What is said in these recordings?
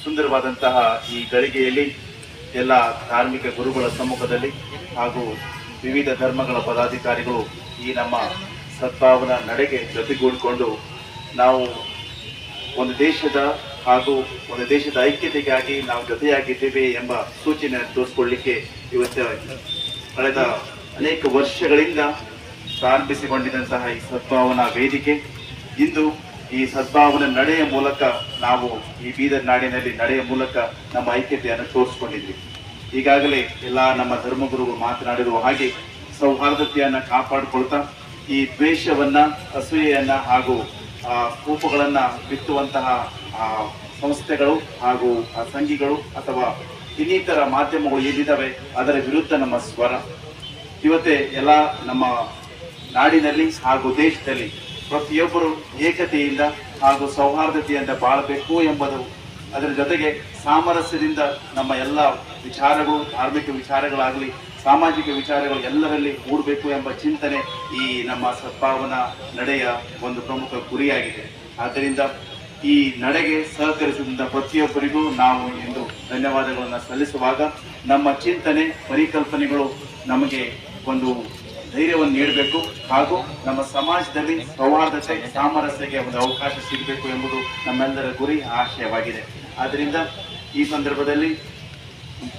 ಸುಂದರವಾದಂತಹ ಈ ಗಳಿಗೆಯಲ್ಲಿ ಎಲ್ಲ ಧಾರ್ಮಿಕ ಗುರುಗಳ ಸಮ್ಮುಖದಲ್ಲಿ ಹಾಗೂ ವಿವಿಧ ಧರ್ಮಗಳ ಪದಾಧಿಕಾರಿಗಳು ಈ ನಮ್ಮ ಸದ್ಭಾವನ ನಡೆಗೆ ಜೊತೆಗೂಡಿಕೊಂಡು ನಾವು ಒಂದು ದೇಶದ ಹಾಗೂ ಒಂದು ದೇಶದ ಐಕ್ಯತೆಗಾಗಿ ನಾವು ಜೊತೆಯಾಗಿದ್ದೇವೆ ಎಂಬ ಸೂಚನೆ ತೋರಿಸ್ಕೊಳ್ಳಿಕ್ಕೆ ಇವತ್ತು ಕಳೆದ ಅನೇಕ ವರ್ಷಗಳಿಂದ ಪ್ರಾರಂಭಿಸಿಕೊಂಡಿದ್ದಂತಹ ಈ ಸದ್ಭಾವನಾ ವೇದಿಕೆ ಇಂದು ಈ ಸದ್ಭಾವನ ನಡೆಯ ಮೂಲಕ ನಾವು ಈ ಬೀದರ್ ನಾಡಿನಲ್ಲಿ ನಡೆಯ ಮೂಲಕ ನಮ್ಮ ಐಕ್ಯತೆಯನ್ನು ತೋರಿಸ್ಕೊಂಡಿದ್ವಿ. ಈಗಾಗಲೇ ಎಲ್ಲ ನಮ್ಮ ಧರ್ಮಗುರುಗಳು ಮಾತನಾಡಿರುವ ಹಾಗೆ ಸೌಹಾರ್ದತೆಯನ್ನು ಕಾಪಾಡಿಕೊಳ್ತಾ ಈ ದ್ವೇಷವನ್ನ ಅಸೂಯೆಯನ್ನ ಹಾಗೂ ಆ, ಕೋಪಗಳನ್ನ ಬಿತ್ತುವಂತಹ ಸಂಸ್ಥೆಗಳು ಹಾಗೂ ಸಂಘಿಗಳು ಅಥವಾ ಇನ್ನಿತರ ಮಾಧ್ಯಮಗಳು ಏನಿದ್ದಾವೆ ಅದರ ವಿರುದ್ಧ ನಮ್ಮ ಸ್ವರ. ಇವತ್ತೇ ಎಲ್ಲ ನಮ್ಮ ನಾಡಿನಲ್ಲಿ ಹಾಗೂ ದೇಶದಲ್ಲಿ ಪ್ರತಿಯೊಬ್ಬರು ಏಕತೆಯಿಂದ ಹಾಗೂ ಸೌಹಾರ್ದತೆಯಿಂದ ಬಾಳಬೇಕು ಎಂಬುದು ಅದರ ಜೊತೆಗೆ ಸಾಮರಸ್ಯದಿಂದ ನಮ್ಮ ಎಲ್ಲ ವಿಚಾರಗಳು, ಧಾರ್ಮಿಕ ವಿಚಾರಗಳಾಗಲಿ, ಸಾಮಾಜಿಕ ವಿಚಾರಗಳು ಎಲ್ಲರಲ್ಲಿ ಮೂಡಬೇಕು ಎಂಬ ಚಿಂತನೆ ಈ ನಮ್ಮ ಸದ್ಭಾವನಾ ನಡೆಯ ಒಂದು ಪ್ರಮುಖ ಗುರಿಯಾಗಿದೆ. ಆದ್ದರಿಂದ ಈ ನಡೆಗೆ ಸಹಕರಿಸಿದ ಪ್ರತಿಯೊಬ್ಬರಿಗೂ ನಾವು ಇಂದು ಧನ್ಯವಾದಗಳನ್ನು ಸಲ್ಲಿಸುವಾಗ ನಮ್ಮ ಚಿಂತನೆ, ಪರಿಕಲ್ಪನೆಗಳು ನಮಗೆ ಒಂದು ಧೈರ್ಯವನ್ನು ನೀಡಬೇಕು ಹಾಗೂ ನಮ್ಮ ಸಮಾಜದಲ್ಲಿ ಸೌಹಾರ್ದತೆ, ಸಾಮರಸ್ಯಕ್ಕೆ ಒಂದು ಅವಕಾಶ ಸಿಗಬೇಕು ಎಂಬುದು ನಮ್ಮೆಲ್ಲರ ಗುರಿ ಆಶಯವಾಗಿದೆ. ಆದ್ದರಿಂದ ಈ ಸಂದರ್ಭದಲ್ಲಿ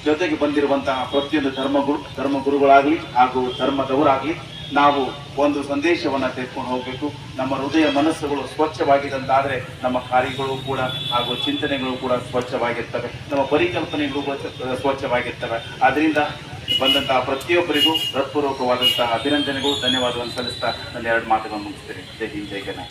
ಜೊತೆಗೆ ಬಂದಿರುವಂತಹ ಪ್ರತಿಯೊಂದು ಧರ್ಮಗುರು, ಧರ್ಮಗುರುಗಳಾಗಲಿ ಹಾಗೂ ಧರ್ಮದವರಾಗಲಿ ನಾವು ಒಂದು ಸಂದೇಶವನ್ನ ತೆಗೆದುಕೊಂಡು ಹೋಗಬೇಕು. ನಮ್ಮ ಹೃದಯ ಮನಸ್ಸುಗಳು ಸ್ವಚ್ಛವಾಗಿದಂತಾದರೆ ನಮ್ಮ ಕಾರ್ಯಗಳು ಕೂಡ ಹಾಗೂ ಚಿಂತನೆಗಳು ಕೂಡ ಸ್ವಚ್ಛವಾಗಿರ್ತವೆ. ನಮ್ಮ ಪರಿಕಲ್ಪನೆಗಳು ಸ್ವಚ್ಛವಾಗಿರ್ತವೆ. ಆದ್ರಿಂದ ಬಂದಂತಹ ಪ್ರತಿಯೊಬ್ಬರಿಗೂ ಹೃತ್ಪೂರ್ವಕವಾದಂತಹ ಅಭಿನಂದನೆಗೂ ಧನ್ಯವಾದವನ್ನು ಸಲ್ಲಿಸ್ತಾ ನನ್ನ ಎರಡು ಮಾತುಗಳನ್ನು ಮುಗಿಸ್ತೇನೆ. ಜೈ ಹಿಂದ್ ಜೈ ಕರ್ನಾಟಕ